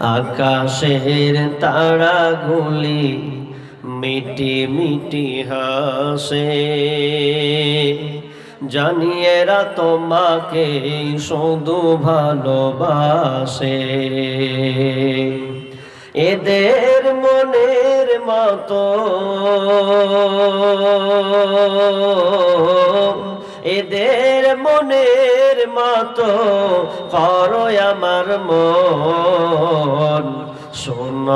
আকাশের তারাগুলি মিটি মিটি হাসে। জানিয়েরা তোমাকে শুধু ভালোবাসে। এদের মনের মতো। এদের মনের মতো। করো আমার মন। শোন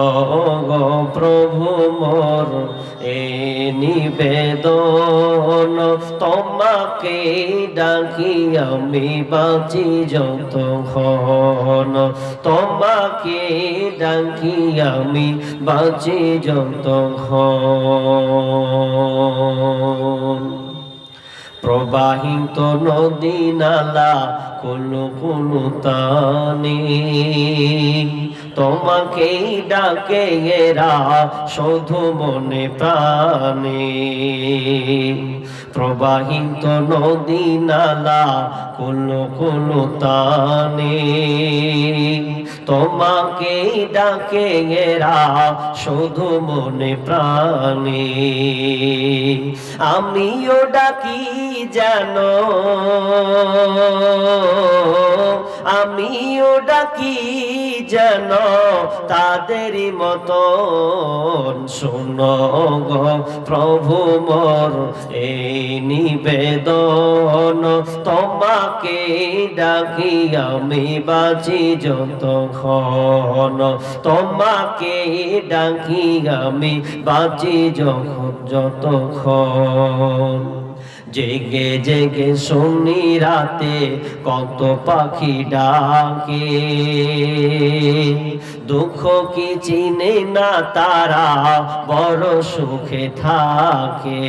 গো প্রভু মোর, এ নিবেদন। তোমাকে ডাকি আমি বাঁচি যতক্ষণ। তোমাকে ডাকি আমি বাঁচি যতক্ষণ। প্রবাহিত নদী নালা কোনো কোনো তানি। তোমাকেই ডাকে এরা শুধু মনে প্রাণে। প্রবাহিত নদী নালা কুলু কুলু তানে। তোমাকেই ডাকে এরা শুধু মনে প্রাণে। আমিও ডাকি জানো আমিও ডাকি যেন তাদের মতন শোনো প্রভু মোর, এই নিবেদন তোমাকে ডাকি আমি বাঁচি যতক্ষণ। তোমাকে ডাকি আমি বাঁচি যখন যতক্ষণ। জেগে জেগে শুনি রাতে কত পাখি ডাকে। দুঃখ কি চিনে না তারা বড় সুখে থাকে।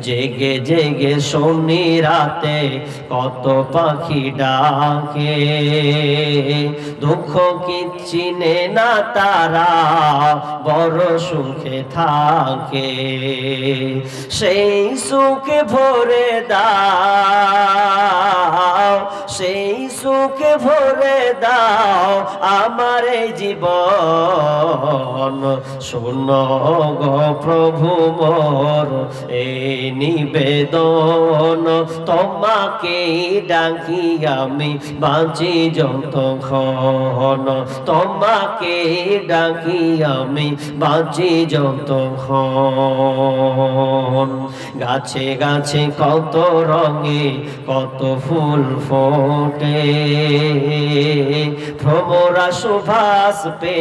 জেগে জেগে শুনি রাতে কত পাখি ডাকে। দুঃখ কি চিনে না তারা বড় সুখে থাকে। সেই সুখে ভরে দাও সেই সুখে ভরে দাও আমার এই জীবন শোন প্রভু মোর এই নিবেদন। তোমাকে ডাকি আমি বাঁচি যতক্ষণ। তোমাকে ডাকি আমি বাঁচি যতক্ষণ। গাছে গাছে কত রঙে, কত ফুল ফোটে। ভ্রমরা সুভাষ পে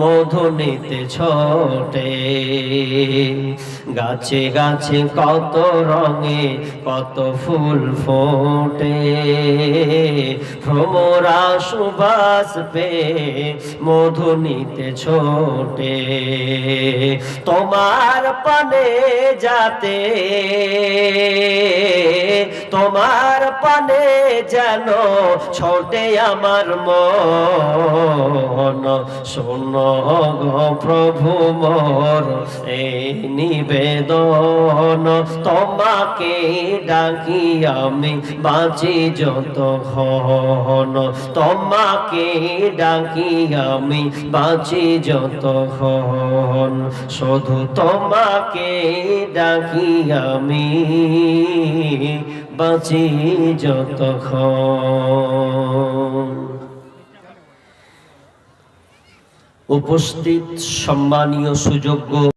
মধু নিতে ছোটে। গাছে গাছে কত রঙে, কত ফুল ফোটে। ভ্রমরা সুভাষ পে মধু নিতে ছোটে। তোমার পানে যাতে, তোমার পানে যেন ছোটে আমার মন। শোন প্রভু মোর এই নিবেদন। তোমাকে ডাকি আমি, বাঁচি যতক্ষণ তোমাকে ডাকি আমি, বাঁচি যতক্ষণ শুধু তোমাকে ডাকি আমি, বাঁচি যতক্ষণ উপস্থিত সম্মানীয় সুযোগ্য